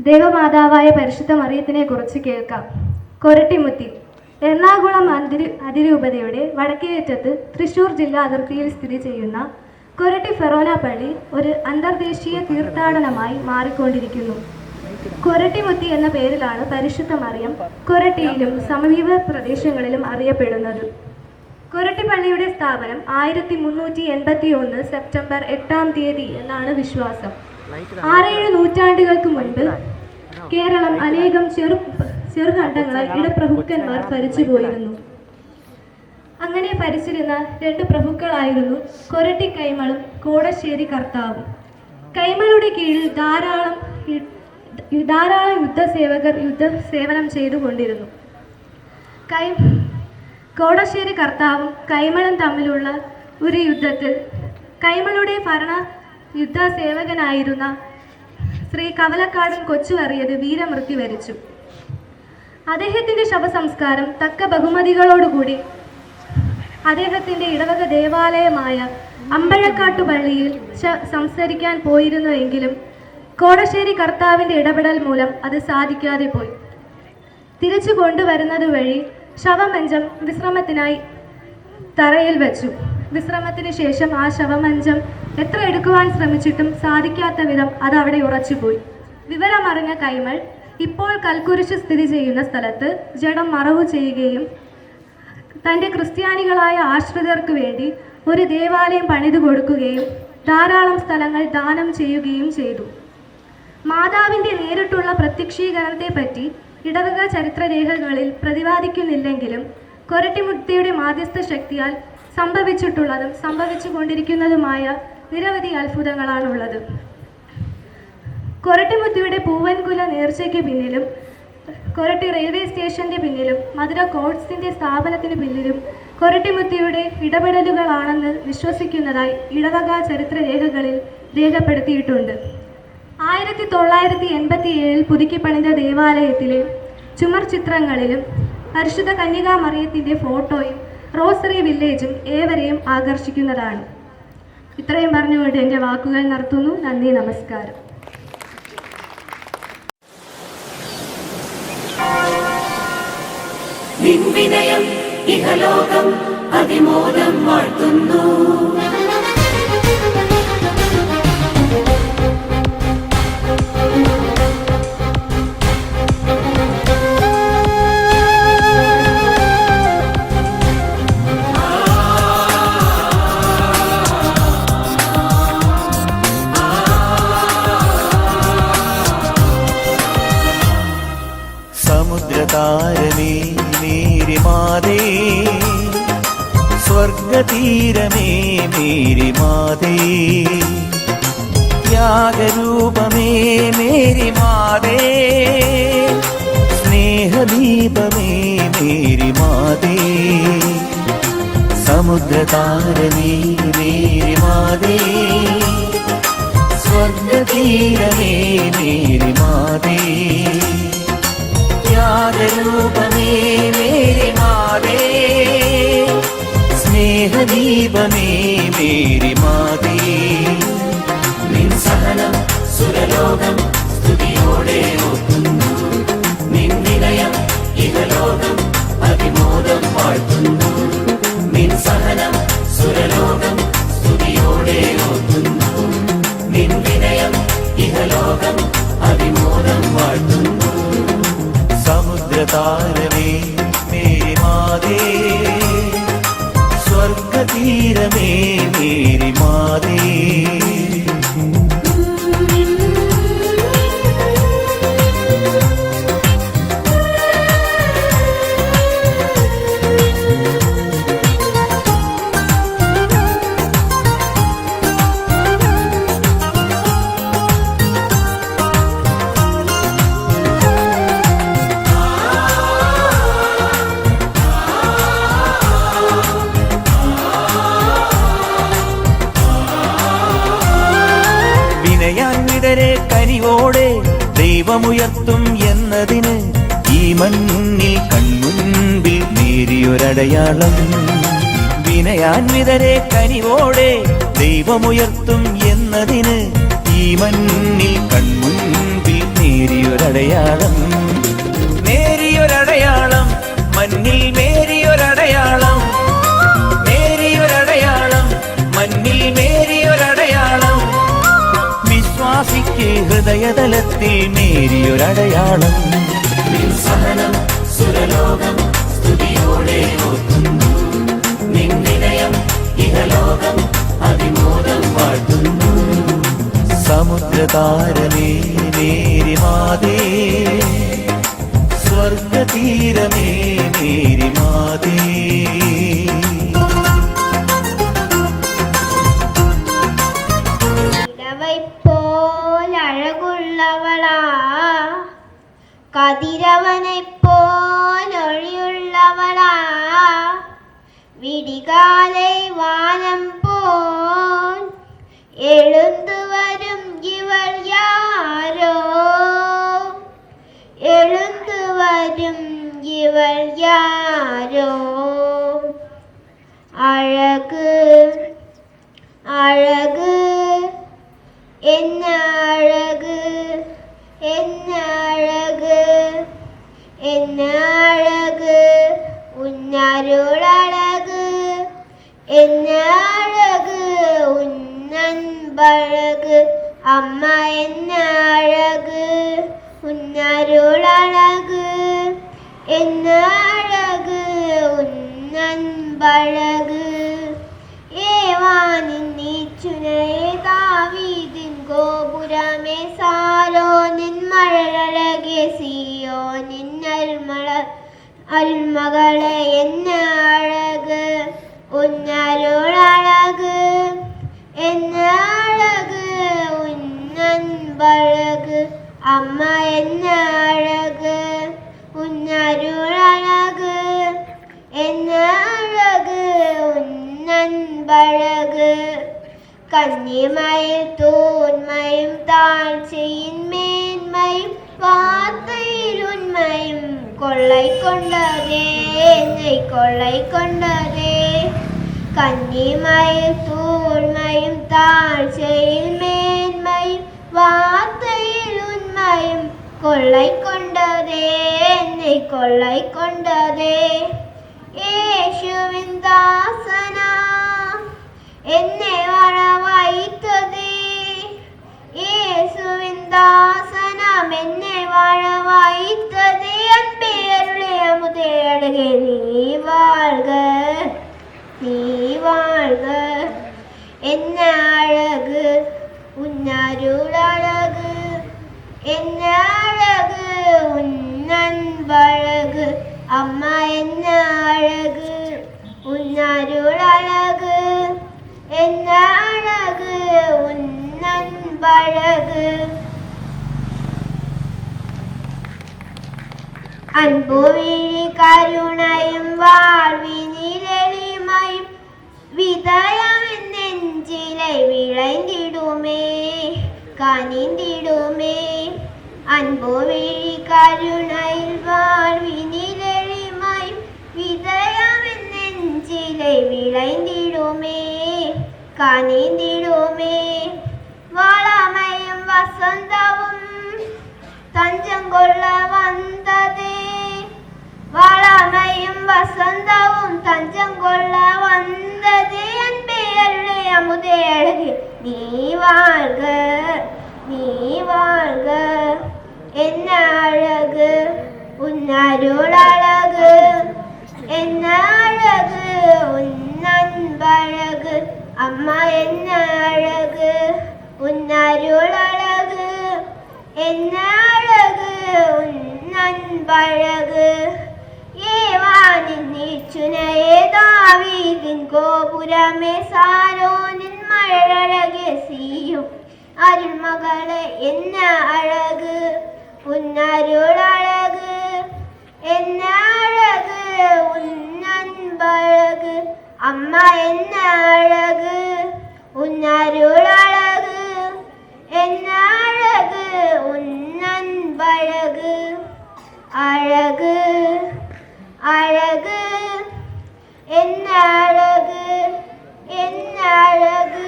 ദേവമാതാവായ പരിശുദ്ധ മറിയത്തിനെ കുറിച്ച് കേൾക്കാം. കൊരട്ടിമുത്തി എറണാകുളം അതിരു അതിരൂപതയുടെ വടക്കേയറ്റത്ത് തൃശൂർ ജില്ലാ അതിർത്തിയിൽ സ്ഥിതി ചെയ്യുന്ന കൊരട്ടി ഫെറോന പള്ളി ഒരു അന്തർദേശീയ തീർത്ഥാടനമായി മാറിക്കൊണ്ടിരിക്കുന്നു. കൊരട്ടിമുത്തി എന്ന പേരിലാണ് പരിശുദ്ധ മറിയം കൊരട്ടിയിലും സമീപ പ്രദേശങ്ങളിലും അറിയപ്പെടുന്നത്. കൊരട്ടിപ്പള്ളിയുടെ സ്ഥാപനം ആയിരത്തി മുന്നൂറ്റി എൺപത്തി ഒന്ന് സെപ്റ്റംബർ എട്ടാം തീയതി എന്നാണ് വിശ്വാസം. ആറേഴ് നൂറ്റാണ്ടുകൾക്ക് മുൻപ് കേരളം അനേകം ചെറു ചെറുകണ്ടങ്ങളാൽ ഇടപ്രഭുക്കന്മാർ ഭരിച്ചുപോയിരുന്നു അങ്ങനെ ഭരിച്ചിരുന്ന രണ്ട് പ്രഭുക്കളായിരുന്നു കൊരട്ടി കൈമളും കോടശ്ശേരി കർത്താവും. കൈമളുടെ കീഴിൽ ധാരാളം ധാരാളം യുദ്ധസേവകർ യുദ്ധ സേവനം ചെയ്തുകൊണ്ടിരുന്നു. കൈ കോടശ്ശേരി കർത്താവും കൈമളും തമ്മിലുള്ള ഒരു യുദ്ധത്തിൽ കൈമളുടെ ഭരണ യുദ്ധ സേവകനായിരുന്ന ശ്രീ കവലക്കാടൻ കൊച്ചുവറിയത് വീരമൃത്യു വരിച്ചു. അദ്ദേഹത്തിന്റെ ശവസംസ്കാരം തക്ക ബഹുമതികളോടുകൂടി അദ്ദേഹത്തിന്റെ ഇടവക ദേവാലയമായ അമ്പഴക്കാട്ടു പള്ളിയിൽ സംസാരിക്കാൻ പോയിരുന്നുവെങ്കിലും കോടശ്ശേരി കർത്താവിന്റെ ഇടപെടൽ മൂലം അത് സാധിക്കാതെ പോയി. തിരിച്ചു കൊണ്ടുവരുന്നത് വഴി ശവമഞ്ചം വിശ്രമത്തിനായി തറയിൽ വെച്ചു. വിശ്രമത്തിന് ശേഷം ആ ശവമഞ്ചം എത്ര എടുക്കുവാൻ ശ്രമിച്ചിട്ടും സാധിക്കാത്ത വിധം അത് അവിടെ ഉറച്ചുപോയി വിവരമറിഞ്ഞ കൈമൾ ഇപ്പോൾ കൽക്കുരിശ് സ്ഥിതി ചെയ്യുന്ന സ്ഥലത്ത് ജഡം മറവു ചെയ്യുകയും തന്റെ ക്രിസ്ത്യാനികളായ ആശ്രിതർക്ക് വേണ്ടി ഒരു ദേവാലയം പണിതു കൊടുക്കുകയും ധാരാളം സ്ഥലങ്ങൾ ദാനം ചെയ്യുകയും ചെയ്തു. മാതാവിന്റെ നേരിട്ടുള്ള പ്രത്യക്ഷീകരണത്തെപ്പറ്റി ഇടവക ചരിത്രരേഖകളിൽ പ്രതിപാദിക്കുന്നില്ലെങ്കിലും കൊരട്ടിമുട്ടിയുടെ മാധ്യസ്ഥ ശക്തിയാൽ സംഭവിച്ചിട്ടുള്ളതും സംഭവിച്ചുകൊണ്ടിരിക്കുന്നതുമായ നിരവധി അത്ഭുതങ്ങളാണുള്ളത്. കൊരട്ടിമുത്തിയുടെ പൂവൻകുല നേർച്ചയ്ക്ക് പിന്നിലും കൊരട്ടി റെയിൽവേ സ്റ്റേഷന്റെ പിന്നിലും മധുര കോട്സിന്റെ സ്ഥാപനത്തിന് പിന്നിലും കൊരട്ടിമുത്തിയുടെ ഇടപെടലുകളാണെന്ന് വിശ്വസിക്കുന്നതായി ഇടവക ചരിത്ര രേഖകളിൽ രേഖപ്പെടുത്തിയിട്ടുണ്ട്. ആയിരത്തി തൊള്ളായിരത്തി എൺപത്തി ഏഴിൽ പുതുക്കിപ്പണിത ദേവാലയത്തിലെ ചുമർ ചിത്രങ്ങളിലും പരിശുദ്ധ കന്യകാമറിയത്തിന്റെ ഫോട്ടോയും റോസറി വില്ലേജും ഏവരെയും ആകർഷിക്കുന്നതാണ്. ഇത്രയും പറഞ്ഞുകൊണ്ട് എന്റെ വാക്കുകൾ നടത്തുന്നു നന്ദി നമസ്കാരം. വിനയം ഇഹലോകം അതിമോദം വാഴ്ത്തുന്നു. സ്വർഗതീരമേ മേരിമാതേ ത്യാഗരൂപമേ മേരിമാതേ സ്നേഹദീപമേ മേരിമാതേ സമുദ്രതാരമേ മേരിമാതേ സ്വർഗതീരമേ മേരിമാതേ ത്യാഗരൂപമേ മേരി മാതേ. സ്നേഹദീപമേ മേരി മാതേ. നിൻ സഹനം സുരലോകം സ്തുതിയോടെ ഓർക്കുന്നു. നിൻ നിലയം ഇഹലോകം അതിമോദം വാഴ്ത്തുന്നു. നിൻ സഹനം സുരലോകം സ്തുതിയോടെ ഓർക്കുന്നു. നിൻ വിനയം ഇഹലോകം അതിമോദം വാഴ്ത്തുന്നു. സമുദ്രതാരമേ മേരി മാതേ. സ്വർഗതീരമേ മേരി മാതേ നേരിയൊരടയാളം വിനയാൻവിതരെ കനിവോടെ ദൈവമുയർത്തും എന്നതിന് ഈ മണ്ണിൽ കൺമുൻപിൽ നേരിയൊരടയാളം. നേരിയൊരടയാളം മണ്ണിൽ മേരിയൊരടയാളം. നേരിയൊരടയാളം മണ്ണിൽ മേരിയൊരടയാളം. വിശ്വാസിക്ക് ഹൃദയതലത്തിൽ നേരിയൊരടയാളം സഹനം സുരലോകം സ്തുതിയോടെ ഓർക്കുന്നു വിനയം ഇഹലോകം അതിമോദം വാഴ്ത്തുന്നു. സമുദ്രതാരമേ മേരി മാതേ. സ്വർഗതീരമേ മേരി விடிகாலை வானம் போல் எழுந்து வரும் இவர் யாரோ? எழுந்து வரும் இவர் யாரோ? அழகு அழகு என்ன அழகு? என்ன அழகு? என்ன அழகு? உன்னருள എന്നഴക് ഉന്നൻപഴക് അമ്മ എന്നഴക് ഉന്നരുളഴക്. എന്നഴക് ഉന്നൻപഴക് ഏവാനിന്നീച്ചുനേതാവീതിൻ ഗോപുരമേ സാലോ നിൻ മഴഴകെ സിയോ നിന്നൽമള അൽമകളെ എന്നഴ ഉന്നരുളഴക് എന്ന അഴക് ഉന്നൻപഴക് അമ്മ എന്ന അഴക് ഉന്നരുളഴക് എന്ന അഴക് ഉന്നൻപഴക്. കന്നിമയിൽ തൂന്മയും താഴ്ചയിൻ മേന്മയും വാർത്തയിൽ ഉന്മയും കൊള്ളை கன்னிமயில் தூண்மையும் தாழ்ச்சியில் மேன்மையும் வார்த்தையில் உண்மையும் கொள்ளை கொண்டதே என்னை கொள்ளை கொண்டதே. ஏசுவின் தாசனா என்னை வர வைத்தது. ஏசுவின் தாசனம் என்னை வாழ வைத்தது. அன்பே அருளே நீ வாழ்க. നീ വാഴ്ക. എന്ന അഴക് ഉന്നരുളഴക്. എന്ന അഴക് ഉന്നൻപഴക് അമ്മ എന്ന അഴക് ഉന്നരുളഴക്. എന്ന അഴക് ഉന്നൻപഴക് അൻപുവിഴി കരുണയും വാഴ്വിനിരളിമയും விளைந்திடுமே கனிந்திடுமே. அன்பு விழி கருணையில் வாழ்வினிலெளிமாய் விதயமின் நெஞ்சிலை விளைந்திடுமே கனிந்திடுமே. வாழமையும் வசந்தவும் தஞ்சம் கொள்ள வந்ததே. வாழமையும் வசந்தவும் தஞ்சம் கொள்ள வந்ததே. വളമയും அமுதே அழகு நீ வாழ்க நீ வாழ்க என்ன നീ உன் നീ அழகு എന്ന அழகு உன் എന്ന அம்மா என்ன അമ്മ എന്ന அருள் அழகு എന്ന அழகு உன் ഏവാനിൻ നീച്ചുനയെ ദാവീദിൻ ഗോപുരമേ സാരോനിൻ മഴഴകെ സീയും. അരുൾമകളെ എന്ന അഴക് ഉന്നരുളഴക് എന്ന അഴക് ഉന്നൻപഴക് അമ്മ എന്ന അഴക് ഉന്നരുളഴക് എന്ന അഴക് ഉന്നൻപഴക് അഴക്. അഴക്. എന്ന അഴക് എന്ന അഴക്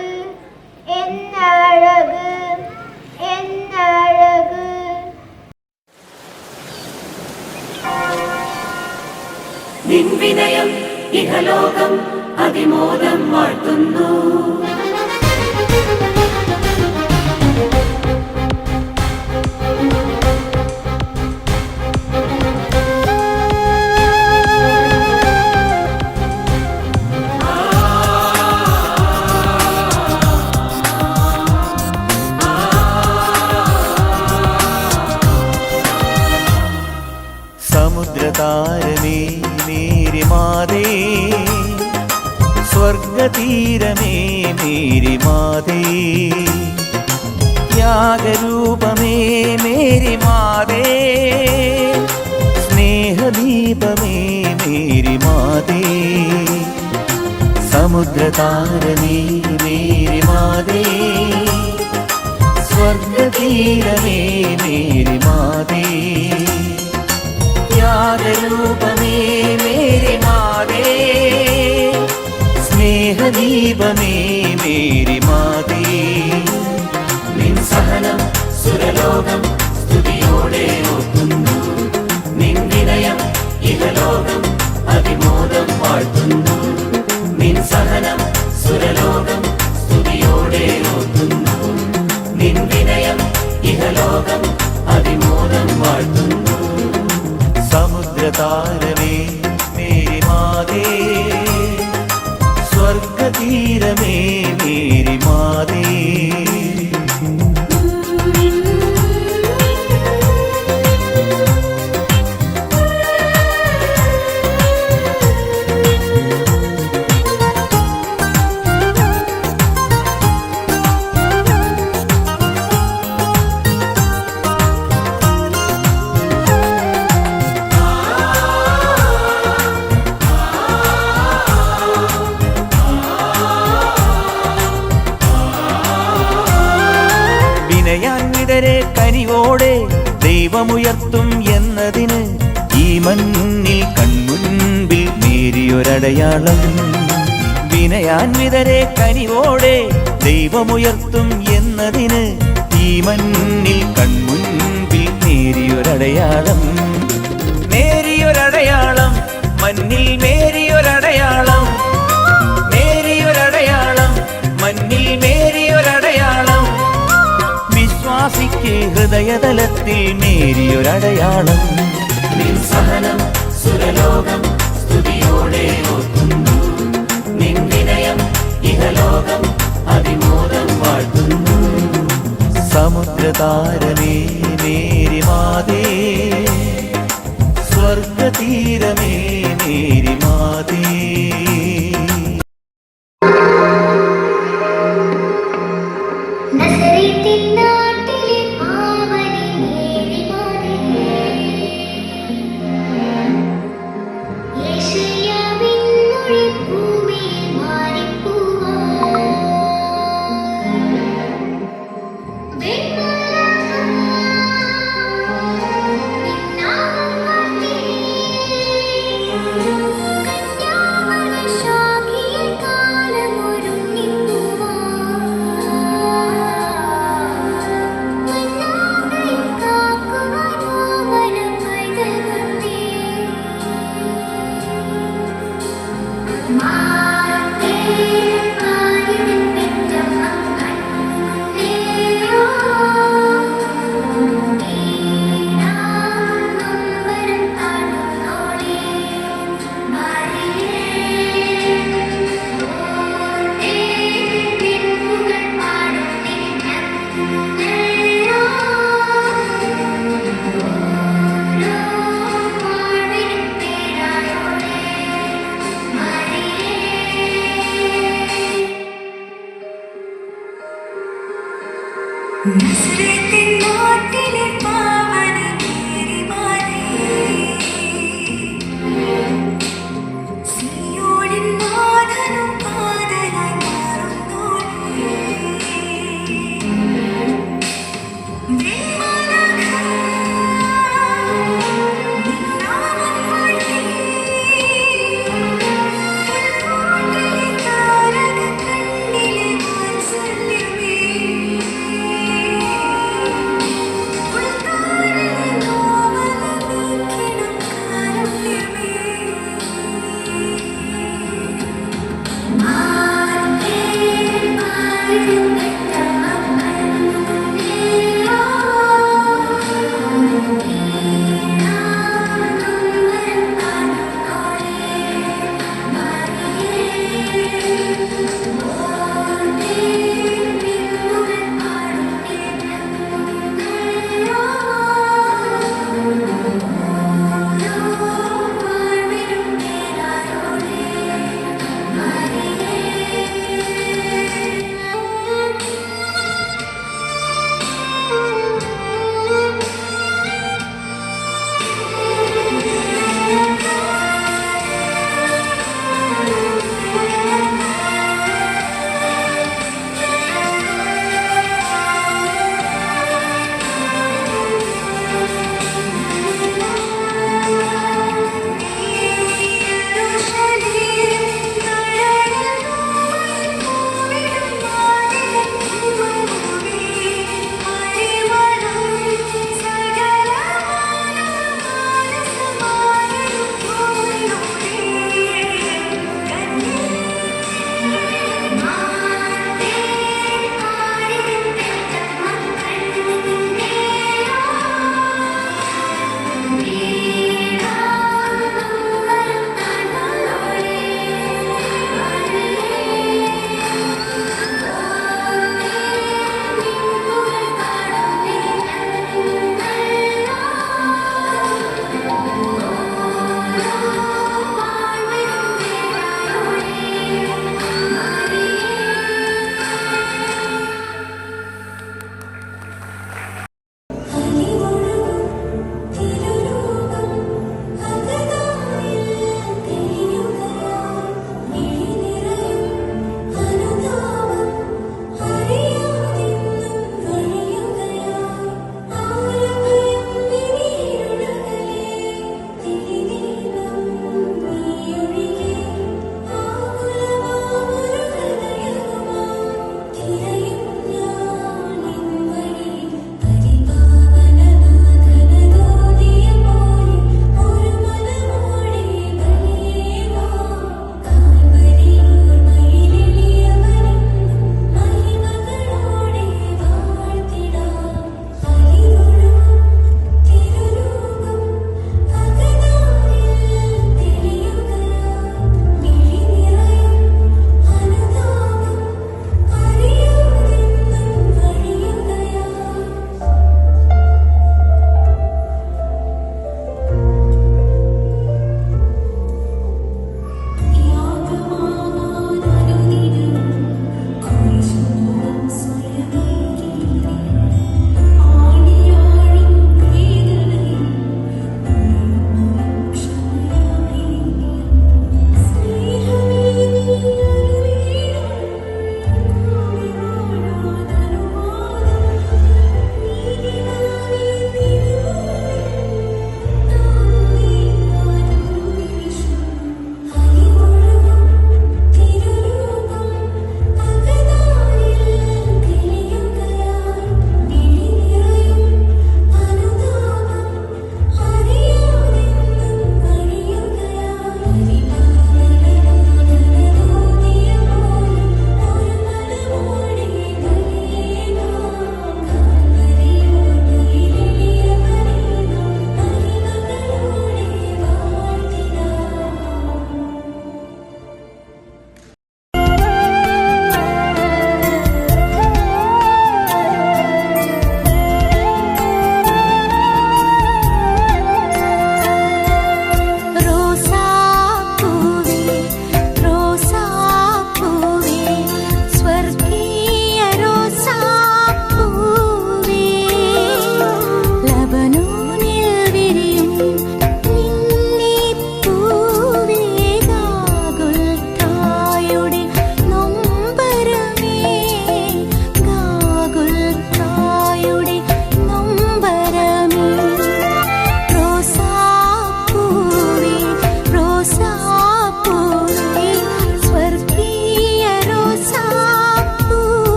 എന്ന അഴക് എന്ന അഴക് നിൻവിനയം ഇഹലോകം അതിമോദം വാഴ്ത്തുന്നു. സ്നേഹദീപമേ മേരി മാതേ സമുദ്രതാരമേ മേരി മാതേ സ്വർഗതീരമേ മേരി മാതേ ത്യാഗരൂപമേ മേരി മാതേ സ്നേഹദീപമേ മേരി മാതേ നിൻ സഹനം സുരലോകം സ്തുതിയോടെ ഓർക്കുന്നു നിൻ വിനയം അഖിലലോകം അതിമോദം വാഴ്ത്തുന്നു. നിൻ സഹനം സുരലോകം സ്തുതിയോടെ നോക്കുന്നു. നിൻ വിനയം ഇഹലോകം അതിമോദം വാഴ്ത്തുന്നു. സമുദ്രതാരമേ മേരി മാതേ സ്വർഗതീരമേ മേരി മാതേ നേരിയൊരടയാളം വിനയാൻവിതരെ കനിവോടെ ദൈവമുയർത്തും എന്നതിന് ഈ മണ്ണിൽ കൺമുൻപിൽ നേരിയൊരടയാളം. നേരിയൊരടയാളം മണ്ണിൽ മേരിയൊരടയാളം. മേരിയൊരടയാളം മണ്ണിൽ മേരിയൊരടയാളം. വിശ്വാസിക്ക് ഹൃദയതലത്തിൽ മേരിയൊരടയാളം. നിൻ സഹനം സുരലോകം സ്തുതിയോടെ ഇഹലോകം അതിമോദം വാഴ്ത്തുന്നു. സമുദ്രതാരമേ മേരി മാതേ സ്വർഗതീരമേ മേരി മാതേ